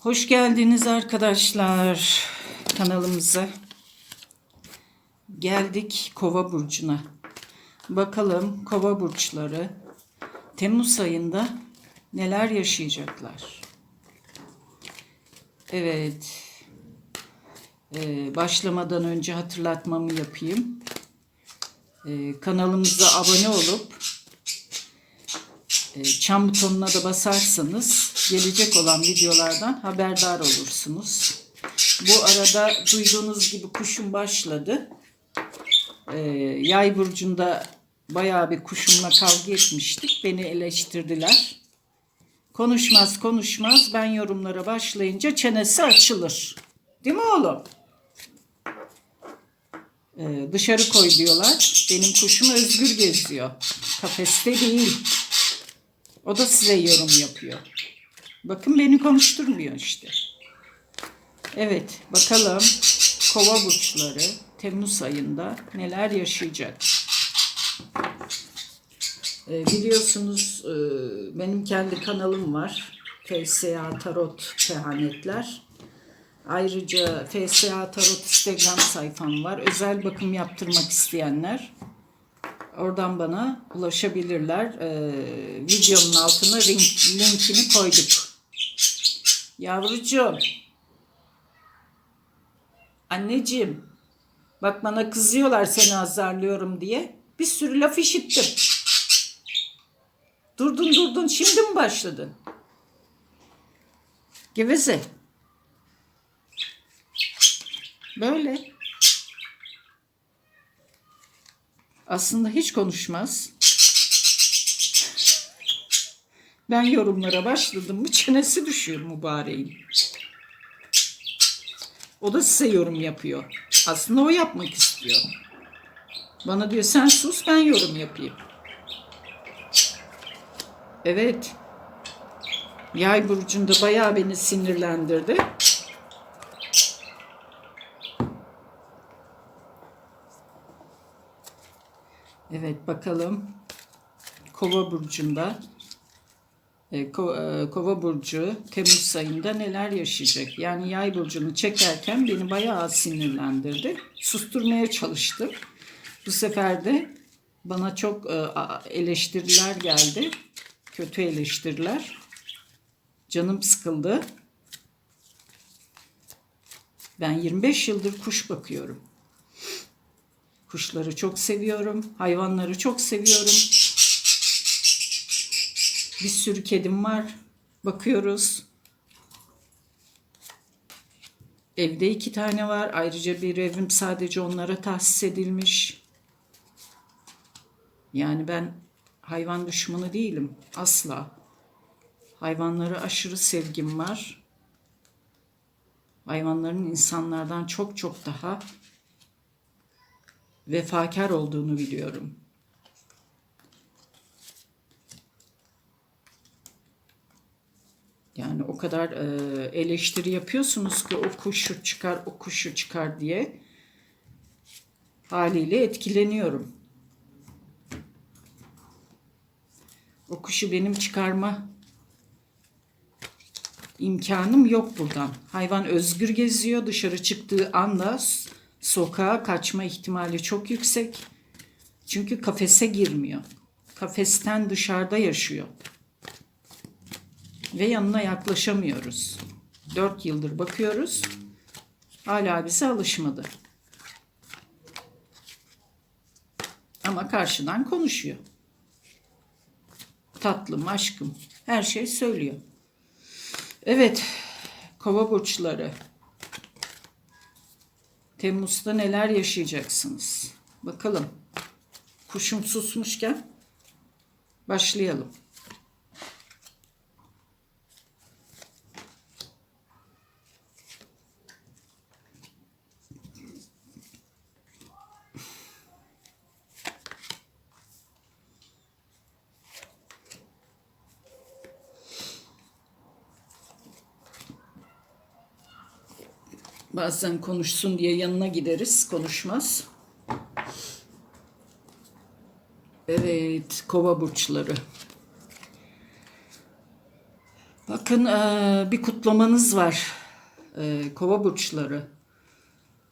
Hoş geldiniz arkadaşlar kanalımıza. Geldik Kova burcuna. Bakalım Kova burçları Temmuz ayında neler yaşayacaklar. Evet. Ee, başlamadan önce hatırlatmamı yapayım. Ee, kanalımıza abone olup e, çan butonuna da basarsanız gelecek olan videolardan haberdar olursunuz. Bu arada duyduğunuz gibi kuşum başladı. Ee, yay burcunda bayağı bir kuşumla kavga etmiştik. Beni eleştirdiler. Konuşmaz konuşmaz ben yorumlara başlayınca çenesi açılır. Değil mi oğlum? Ee, dışarı koy diyorlar. Benim kuşum özgür geziyor. Kafeste değil. O da size yorum yapıyor. Bakın beni konuşturmuyor işte. Evet bakalım kova burçları Temmuz ayında neler yaşayacak. Ee, biliyorsunuz e, benim kendi kanalım var. FSA Tarot Kehanetler. Ayrıca FSA Tarot Instagram sayfam var. Özel bakım yaptırmak isteyenler Oradan bana ulaşabilirler. Ee, videonun altına link, linkini koyduk. Yavrucuğum. Anneciğim. Bak bana kızıyorlar seni azarlıyorum diye. Bir sürü laf işittim. Durdun durdun şimdi mi başladın? Geveze. Böyle. aslında hiç konuşmaz. Ben yorumlara başladım mı çenesi düşüyor mübareğin. O da size yorum yapıyor. Aslında o yapmak istiyor. Bana diyor sen sus ben yorum yapayım. Evet. Yay burcunda bayağı beni sinirlendirdi. Evet bakalım. Kova burcunda Kova burcu Temmuz ayında neler yaşayacak? Yani Yay burcunu çekerken beni bayağı sinirlendirdi. Susturmaya çalıştım. Bu sefer de bana çok e, eleştiriler geldi. Kötü eleştiriler. Canım sıkıldı. Ben 25 yıldır kuş bakıyorum. Kuşları çok seviyorum. Hayvanları çok seviyorum. Bir sürü kedim var. Bakıyoruz. Evde iki tane var. Ayrıca bir evim sadece onlara tahsis edilmiş. Yani ben hayvan düşmanı değilim. Asla. Hayvanlara aşırı sevgim var. Hayvanların insanlardan çok çok daha vefakar olduğunu biliyorum. Yani o kadar e, eleştiri yapıyorsunuz ki o kuşu çıkar, o kuşu çıkar diye haliyle etkileniyorum. O kuşu benim çıkarma imkanım yok buradan. Hayvan özgür geziyor. Dışarı çıktığı anda sokağa kaçma ihtimali çok yüksek. Çünkü kafese girmiyor. Kafesten dışarıda yaşıyor. Ve yanına yaklaşamıyoruz. Dört yıldır bakıyoruz. Hala bize alışmadı. Ama karşıdan konuşuyor. Tatlım, aşkım her şey söylüyor. Evet, kova burçları. Temmuz'da neler yaşayacaksınız? Bakalım. Kuşum susmuşken başlayalım. Bazen konuşsun diye yanına gideriz. Konuşmaz. Evet. Kova burçları. Bak Bakın eee, bir kutlamanız var. Eee, Kova burçları.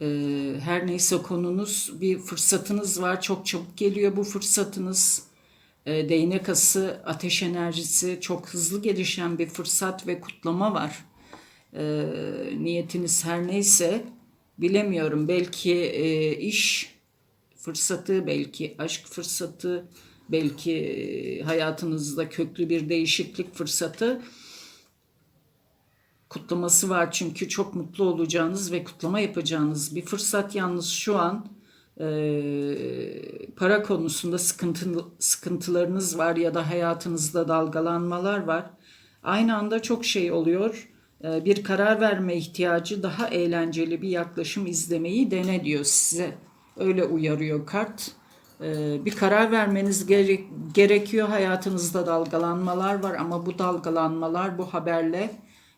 Eee, Her neyse konunuz bir fırsatınız var. Çok çabuk geliyor bu fırsatınız. Değnek ası, ateş enerjisi çok hızlı gelişen bir fırsat ve kutlama var. Eee, Niyetiniz her neyse bilemiyorum. Belki eee, iş fırsatı, belki aşk fırsatı, belki eee, hayatınızda köklü bir değişiklik fırsatı kutlaması var çünkü çok mutlu olacağınız ve kutlama yapacağınız bir fırsat yalnız şu an eee, para konusunda sıkıntı, sıkıntılarınız var ya da hayatınızda dalgalanmalar var. Aynı anda çok şey oluyor. Eee, bir karar verme ihtiyacı daha eğlenceli bir yaklaşım izlemeyi dene diyor size. Öyle uyarıyor kart. Eee, bir karar vermeniz gerek, gerekiyor. Hayatınızda dalgalanmalar var ama bu dalgalanmalar bu haberle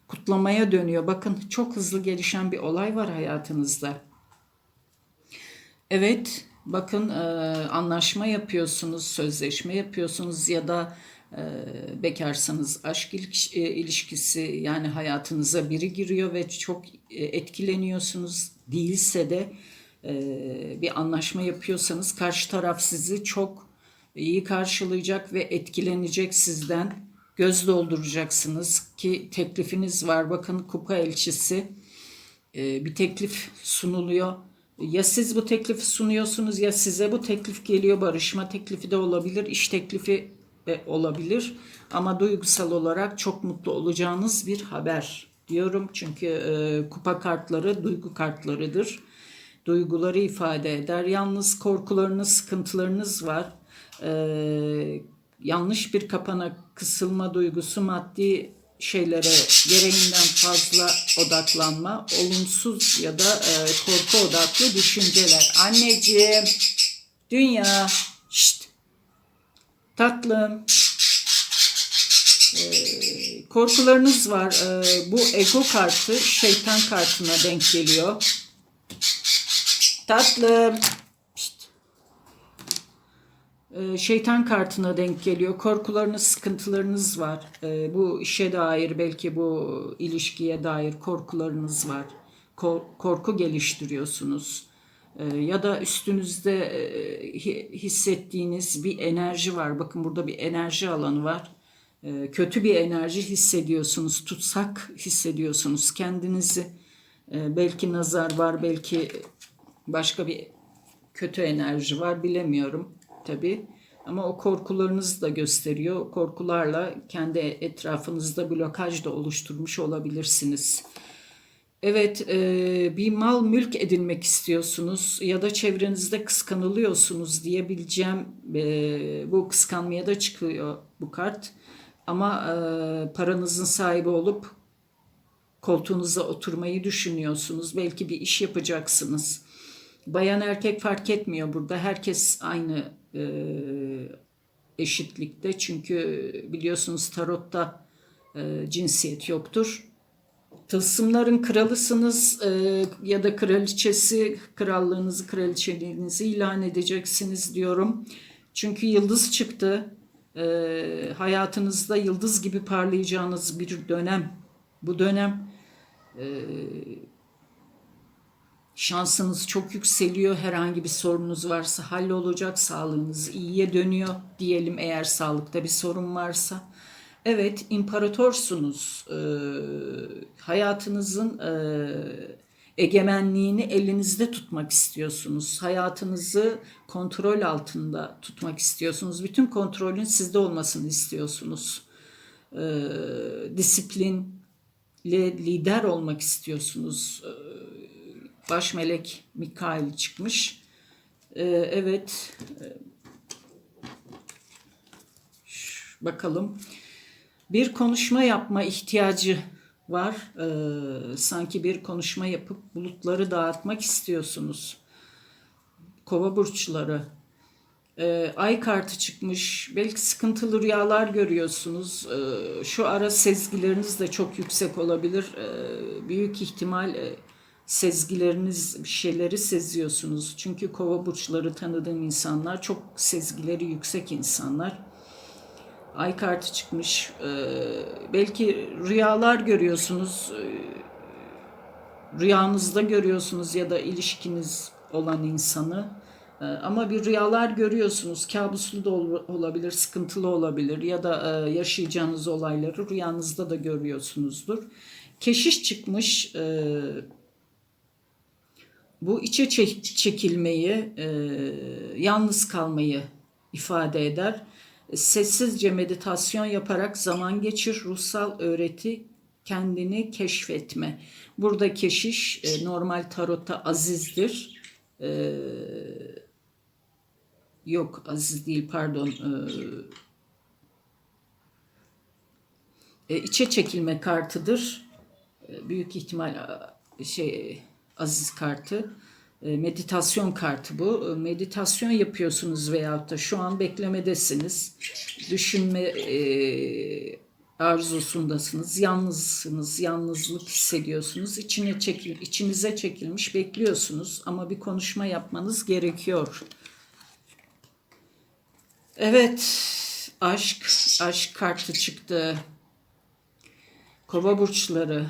kutlamaya dönüyor. Bakın çok hızlı gelişen bir olay var hayatınızda. Evet, bakın e, anlaşma yapıyorsunuz, sözleşme yapıyorsunuz ya da bekarsanız aşk e, ilişkisi yani hayatınıza biri giriyor ve çok e, etkileniyorsunuz. Değilse de e, bir anlaşma yapıyorsanız karşı taraf sizi çok iyi karşılayacak ve etkilenecek sizden. Göz dolduracaksınız ki teklifiniz var. Bakın kupa elçisi bir teklif sunuluyor. Ya siz bu teklifi sunuyorsunuz ya size bu teklif geliyor. Barışma teklifi de olabilir, iş teklifi olabilir. Ama duygusal olarak çok mutlu olacağınız bir haber diyorum. Çünkü e, kupa kartları duygu kartlarıdır. Duyguları ifade eder. Yalnız korkularınız, sıkıntılarınız var. E, yanlış bir kapana kısılma duygusu maddi şeylere gereğinden fazla odaklanma, olumsuz ya da e, korku odaklı düşünceler. Anneciğim, dünya, şşt, tatlım, e, korkularınız var. E, bu ego kartı şeytan kartına denk geliyor. Tatlım, ee, şeytan kartına denk geliyor. Korkularınız, sıkıntılarınız var. Ee, Bu işe dair, belki bu ilişkiye dair korkularınız var. Ko- Korku geliştiriyorsunuz. Ee, Ya da üstünüzde e, hi- hissettiğiniz bir enerji var. Bakın burada bir enerji alanı var. Ee, Kötü bir enerji hissediyorsunuz, tutsak hissediyorsunuz kendinizi. Ee, Belki nazar var, belki başka bir kötü enerji var bilemiyorum tabii. Ama o korkularınızı da gösteriyor. Korkularla kendi etrafınızda blokaj da oluşturmuş olabilirsiniz. Evet, e, bir mal mülk edinmek istiyorsunuz ya da çevrenizde kıskanılıyorsunuz diyebileceğim. E, bu kıskanmaya da çıkıyor bu kart. Ama e, paranızın sahibi olup koltuğunuza oturmayı düşünüyorsunuz. Belki bir iş yapacaksınız. Bayan erkek fark etmiyor burada. Herkes aynı e, eşitlikte. Çünkü biliyorsunuz tarotta e, cinsiyet yoktur. Tılsımların kralısınız e, ya da kraliçesi, krallığınızı, kraliçeliğinizi ilan edeceksiniz diyorum. Çünkü yıldız çıktı. E, hayatınızda yıldız gibi parlayacağınız bir dönem. Bu dönem Şansınız çok yükseliyor. Herhangi bir sorunuz varsa hallolacak. Sağlığınız iyiye dönüyor diyelim eğer sağlıkta bir sorun varsa. Evet, imparatorsunuz. Ee, hayatınızın e, egemenliğini elinizde tutmak istiyorsunuz. Hayatınızı kontrol altında tutmak istiyorsunuz. Bütün kontrolün sizde olmasını istiyorsunuz. Ee, disiplinli lider olmak istiyorsunuz. Ee, baş melek Mikail çıkmış. Ee, evet. Ş- bakalım. Bir konuşma yapma ihtiyacı var. Ee, sanki bir konuşma yapıp bulutları dağıtmak istiyorsunuz. Kova burçları. Ee, ay kartı çıkmış. Belki sıkıntılı rüyalar görüyorsunuz. Ee, şu ara sezgileriniz de çok yüksek olabilir. Ee, büyük ihtimal e, sezgileriniz bir şeyleri seziyorsunuz. Çünkü kova burçları tanıdığım insanlar çok sezgileri yüksek insanlar. Ay kartı çıkmış. Ee, belki rüyalar görüyorsunuz. Ee, rüyanızda görüyorsunuz ya da ilişkiniz olan insanı. Ee, Ama bir rüyalar görüyorsunuz. Kabuslu da ol- olabilir, sıkıntılı olabilir ya da e, yaşayacağınız olayları rüyanızda da görüyorsunuzdur. Keşiş çıkmış. e, Bu içe çek- çekilmeyi, e, yalnız kalmayı ifade eder. Sessizce meditasyon yaparak zaman geçir, ruhsal öğreti, kendini keşfetme. Burada keşiş e, normal tarotta azizdir. E, yok aziz değil pardon. E, e, içe çekilme kartıdır. E, büyük ihtimal şey aziz kartı. E, meditasyon kartı bu. E, Meditasyon yapıyorsunuz veyahut da şu an beklemedesiniz. Düşünme e, arzusundasınız. Yalnızsınız. Yalnızlık hissediyorsunuz. İçine çekil, içinize çekilmiş bekliyorsunuz ama bir konuşma yapmanız gerekiyor. Evet, aşk, aşk kartı çıktı. Kova burçları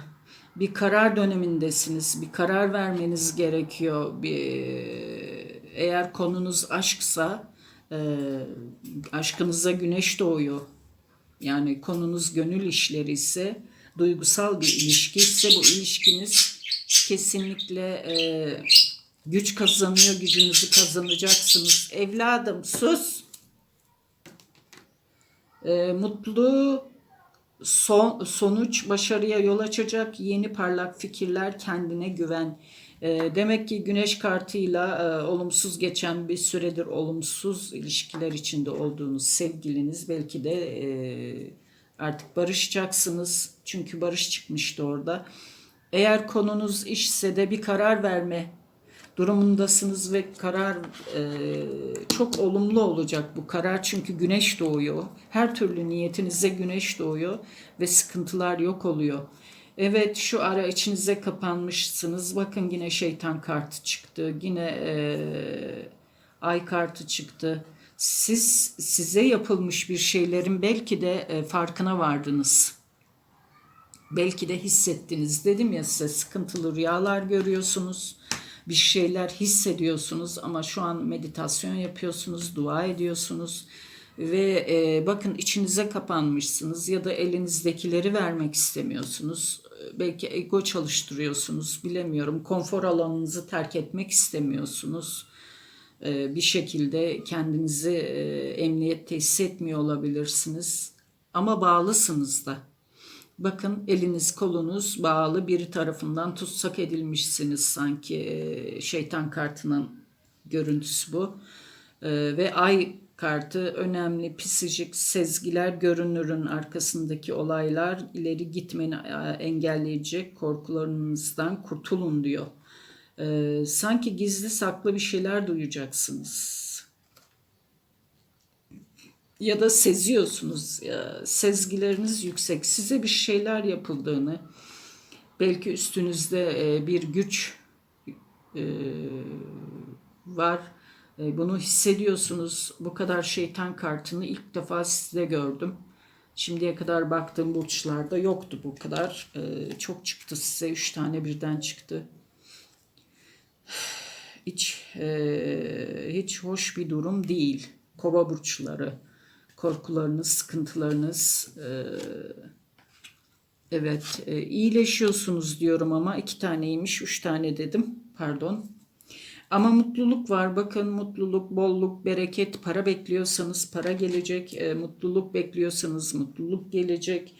bir karar dönemindesiniz. Bir karar vermeniz gerekiyor. Bir eğer konunuz aşksa e, aşkınıza güneş doğuyor. Yani konunuz gönül işleri ise duygusal bir ilişki ise bu ilişkiniz kesinlikle e, güç kazanıyor. Gücünüzü kazanacaksınız. Evladım sus. E, mutlu son, sonuç başarıya yol açacak yeni parlak fikirler kendine güven. E, demek ki güneş kartıyla e, olumsuz geçen bir süredir olumsuz ilişkiler içinde olduğunuz sevgiliniz belki de e, artık barışacaksınız. Çünkü barış çıkmıştı orada. Eğer konunuz işse de bir karar verme durumundasınız ve karar e, çok olumlu olacak bu karar çünkü güneş doğuyor. Her türlü niyetinize güneş doğuyor ve sıkıntılar yok oluyor. Evet şu ara içinize kapanmışsınız. Bakın yine şeytan kartı çıktı. Yine e, ay kartı çıktı. Siz size yapılmış bir şeylerin belki de e, farkına vardınız. Belki de hissettiniz. Dedim ya size sıkıntılı rüyalar görüyorsunuz bir şeyler hissediyorsunuz ama şu an meditasyon yapıyorsunuz, dua ediyorsunuz ve e, bakın içinize kapanmışsınız ya da elinizdekileri vermek istemiyorsunuz. Belki ego çalıştırıyorsunuz, bilemiyorum. Konfor alanınızı terk etmek istemiyorsunuz. E, bir şekilde kendinizi e, emniyette hissetmiyor olabilirsiniz ama bağlısınız da. Bakın eliniz kolunuz bağlı biri tarafından tutsak edilmişsiniz sanki Ee, şeytan kartının görüntüsü bu. Ee, ve ay kartı önemli psikolojik sezgiler görünürün arkasındaki olaylar ileri gitmeni e, engelleyecek korkularınızdan kurtulun diyor. Ee, sanki gizli saklı bir şeyler duyacaksınız ya da seziyorsunuz. Sezgileriniz yüksek. Size bir şeyler yapıldığını, belki üstünüzde e, bir güç e, var. E, bunu hissediyorsunuz. Bu kadar şeytan kartını ilk defa sizde gördüm. Şimdiye kadar baktığım burçlarda yoktu bu kadar. Çok çıktı size. Üç tane birden çıktı. Hiç hiç hoş bir durum değil. Kova burçları korkularınız, sıkıntılarınız e, evet e, iyileşiyorsunuz diyorum ama iki taneymiş, üç tane dedim. Pardon. Ama mutluluk var. Bakın mutluluk, bolluk, bereket, para bekliyorsanız para gelecek. E, mutluluk bekliyorsanız mutluluk gelecek.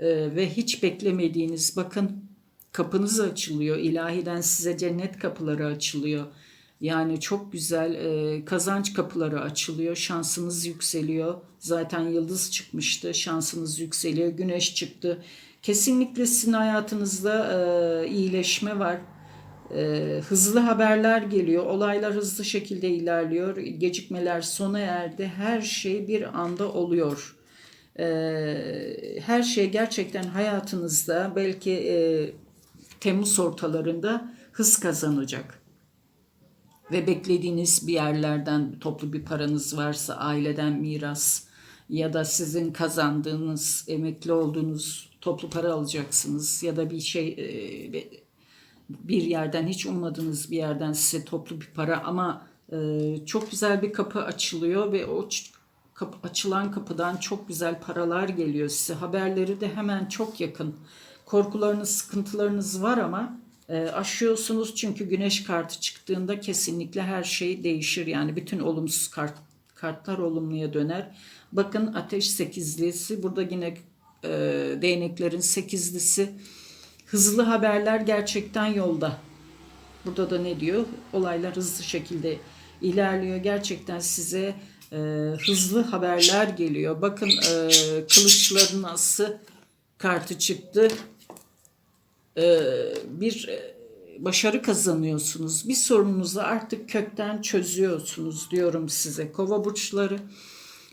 Ve hiç beklemediğiniz bakın kapınız açılıyor. İlahiden size cennet kapıları açılıyor. Yani çok güzel e, kazanç kapıları açılıyor, şansınız yükseliyor. Zaten yıldız çıkmıştı, şansınız yükseliyor, güneş çıktı. Kesinlikle sizin hayatınızda e, iyileşme var. E, hızlı haberler geliyor, olaylar hızlı şekilde ilerliyor, gecikmeler sona erdi, her şey bir anda oluyor. E, her şey gerçekten hayatınızda belki e, Temmuz ortalarında hız kazanacak ve beklediğiniz bir yerlerden toplu bir paranız varsa aileden miras ya da sizin kazandığınız, emekli olduğunuz toplu para alacaksınız ya da bir şey e, bir yerden hiç ummadığınız bir yerden size toplu bir para ama e, çok güzel bir kapı açılıyor ve o kapı, açılan kapıdan çok güzel paralar geliyor size. Haberleri de hemen çok yakın. Korkularınız, sıkıntılarınız var ama e, aşıyorsunuz çünkü güneş kartı çıktığında kesinlikle her şey değişir. Yani bütün olumsuz kart, kartlar olumluya döner. Bakın ateş sekizlisi burada yine e, değneklerin sekizlisi. Hızlı haberler gerçekten yolda. Burada da ne diyor? Olaylar hızlı şekilde ilerliyor. Gerçekten size e, hızlı haberler geliyor. Bakın e, kılıçların ası kartı çıktı. E, bir e, başarı kazanıyorsunuz. Bir sorununuzu artık kökten çözüyorsunuz diyorum size. Kova burçları.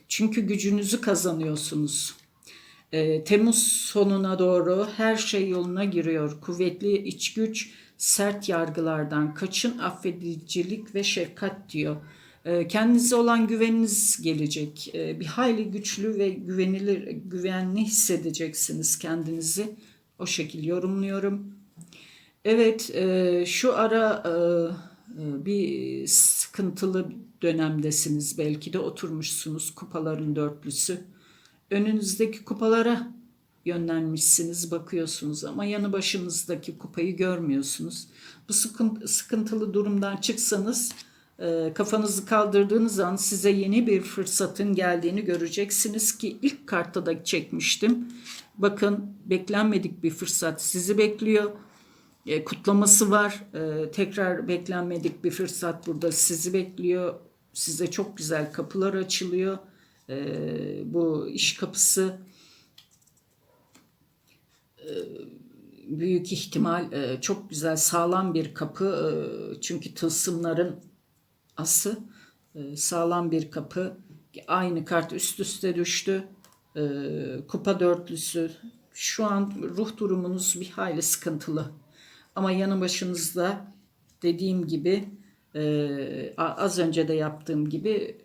Çünkü gücünüzü kazanıyorsunuz. E, Temmuz sonuna doğru her şey yoluna giriyor. Kuvvetli iç güç, sert yargılardan kaçın, affedicilik ve şefkat diyor. Kendinize olan güveniniz gelecek. Bir hayli güçlü ve güvenilir, güvenli hissedeceksiniz kendinizi. O şekil yorumluyorum. Evet, e, şu ara e, e, bir sıkıntılı dönemdesiniz. Belki de oturmuşsunuz kupaların dörtlüsü. Önünüzdeki kupalara yönlenmişsiniz, bakıyorsunuz ama yanı başınızdaki kupayı görmüyorsunuz. Bu sıkıntı, sıkıntılı durumdan çıksanız e, kafanızı kaldırdığınız an size yeni bir fırsatın geldiğini göreceksiniz ki ilk kartta da çekmiştim. Bakın beklenmedik bir fırsat sizi bekliyor. E, kutlaması var. E, tekrar beklenmedik bir fırsat burada sizi bekliyor. Size çok güzel kapılar açılıyor. E, bu iş kapısı büyük ihtimal e, çok güzel sağlam bir kapı. E, çünkü tılsımların ası e, sağlam bir kapı. Aynı kart üst üste düştü. E, kupa dörtlüsü. Şu an ruh durumunuz bir hayli sıkıntılı. Ama yanı başınızda dediğim gibi e, az önce de yaptığım gibi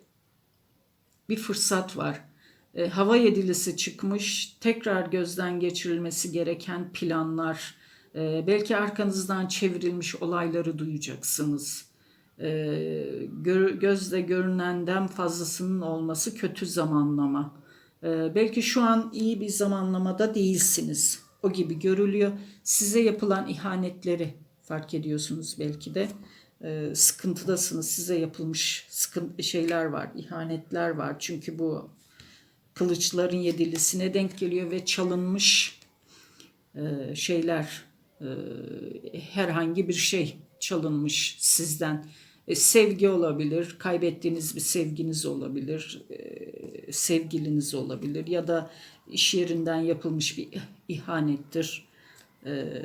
bir fırsat var. E, hava yedilisi çıkmış, tekrar gözden geçirilmesi gereken planlar, e, belki arkanızdan çevrilmiş olayları duyacaksınız. E, gör, gözle görünenden fazlasının olması kötü zamanlama. E, belki şu an iyi bir zamanlamada değilsiniz. O gibi görülüyor. Size yapılan ihanetleri fark ediyorsunuz belki de. E, sıkıntıdasınız. Size yapılmış sıkıntı şeyler var, ihanetler var. Çünkü bu kılıçların yedilisine denk geliyor ve çalınmış e, şeyler e, herhangi bir şey çalınmış sizden. E, sevgi olabilir, kaybettiğiniz bir sevginiz olabilir, e, sevgiliniz olabilir ya da iş yerinden yapılmış bir ihanettir. E,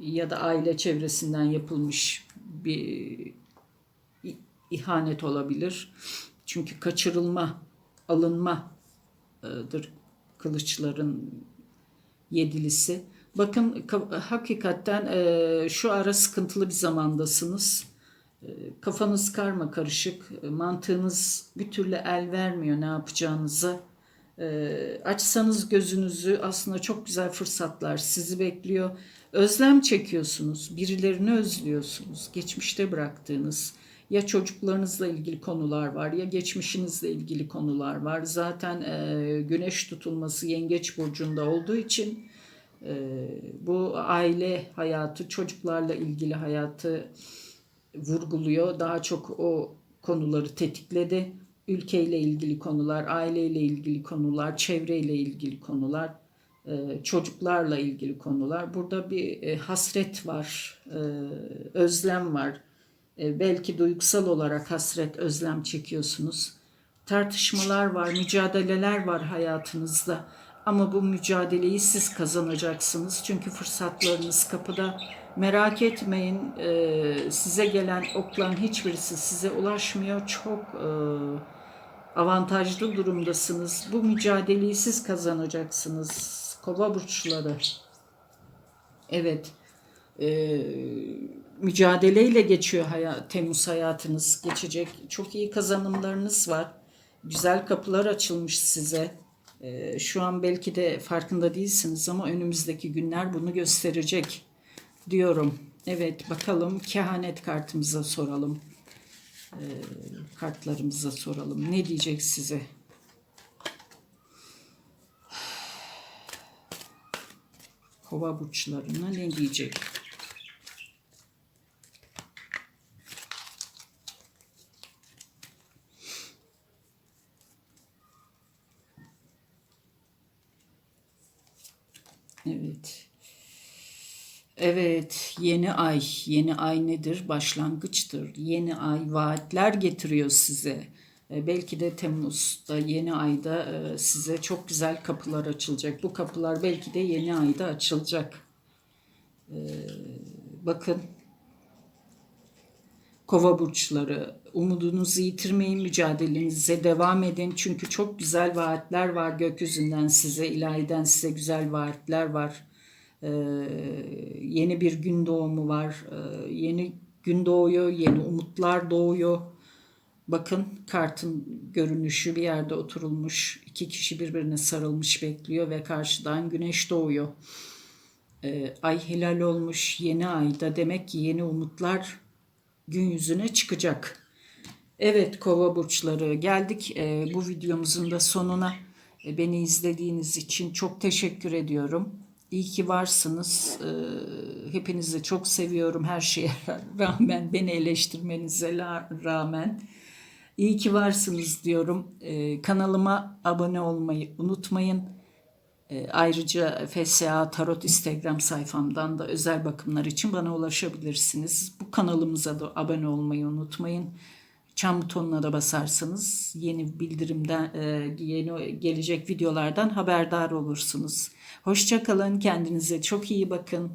ya da aile çevresinden yapılmış bir ihanet olabilir. Çünkü kaçırılma, alınmadır kılıçların yedilisi. Bakın ka- hakikaten e, şu ara sıkıntılı bir zamandasınız. E, Kafanız karma karışık, e, mantığınız bir türlü el vermiyor ne yapacağınıza. E, açsanız gözünüzü aslında çok güzel fırsatlar sizi bekliyor. Özlem çekiyorsunuz, birilerini özlüyorsunuz, geçmişte bıraktığınız ya çocuklarınızla ilgili konular var ya geçmişinizle ilgili konular var. Zaten e, güneş tutulması yengeç burcunda olduğu için bu aile hayatı, çocuklarla ilgili hayatı vurguluyor. Daha çok o konuları tetikledi. Ülkeyle ilgili konular, aileyle ilgili konular, çevreyle ilgili konular, e, çocuklarla ilgili konular. Burada bir e, hasret var, e, özlem var. Belki duygusal olarak hasret, özlem çekiyorsunuz. Tartışmalar var, mücadeleler var hayatınızda. Ama bu mücadeleyi siz kazanacaksınız. Çünkü fırsatlarınız kapıda. Merak etmeyin, e, size gelen okların hiçbirisi size ulaşmıyor. Çok e, avantajlı durumdasınız. Bu mücadeleyi siz kazanacaksınız. Kova burçları. Evet. Ee, mücadeleyle geçiyor hayat, Temmuz hayatınız geçecek. Çok iyi kazanımlarınız var. Güzel kapılar açılmış size. Ee, şu an belki de farkında değilsiniz ama önümüzdeki günler bunu gösterecek diyorum. Evet bakalım kehanet kartımıza soralım. Ee, kartlarımıza soralım. Ne diyecek size? Kova burçlarına ne diyecek? Evet. Evet, yeni ay. Yeni ay nedir? Başlangıçtır. Yeni ay vaatler getiriyor size. E, belki de Temmuz'da, yeni ayda e, size çok güzel kapılar açılacak. Bu kapılar belki de yeni ayda açılacak. E, bakın, Kova burçları, umudunuzu yitirmeyin, mücadelenize devam edin. Çünkü çok güzel vaatler var gökyüzünden size, ilahiden size güzel vaatler var. Ee, yeni bir gün doğumu var. Ee, yeni gün doğuyor, yeni umutlar doğuyor. Bakın kartın görünüşü bir yerde oturulmuş. iki kişi birbirine sarılmış bekliyor ve karşıdan güneş doğuyor. Ee, ay hilal olmuş yeni ayda demek ki yeni umutlar gün yüzüne çıkacak. Evet kova burçları geldik bu videomuzun da sonuna. Beni izlediğiniz için çok teşekkür ediyorum. İyi ki varsınız. E, hepinizi çok seviyorum her şeye rağmen, beni eleştirmenize rağmen. İyi ki varsınız diyorum. E, kanalıma abone olmayı unutmayın. E, ayrıca FSA Tarot Instagram sayfamdan da özel bakımlar için bana ulaşabilirsiniz. Bu kanalımıza da abone olmayı unutmayın. Çan butonuna da basarsanız yeni bildirimden, e, yeni gelecek videolardan haberdar olursunuz. Hoşçakalın, kendinize çok iyi bakın.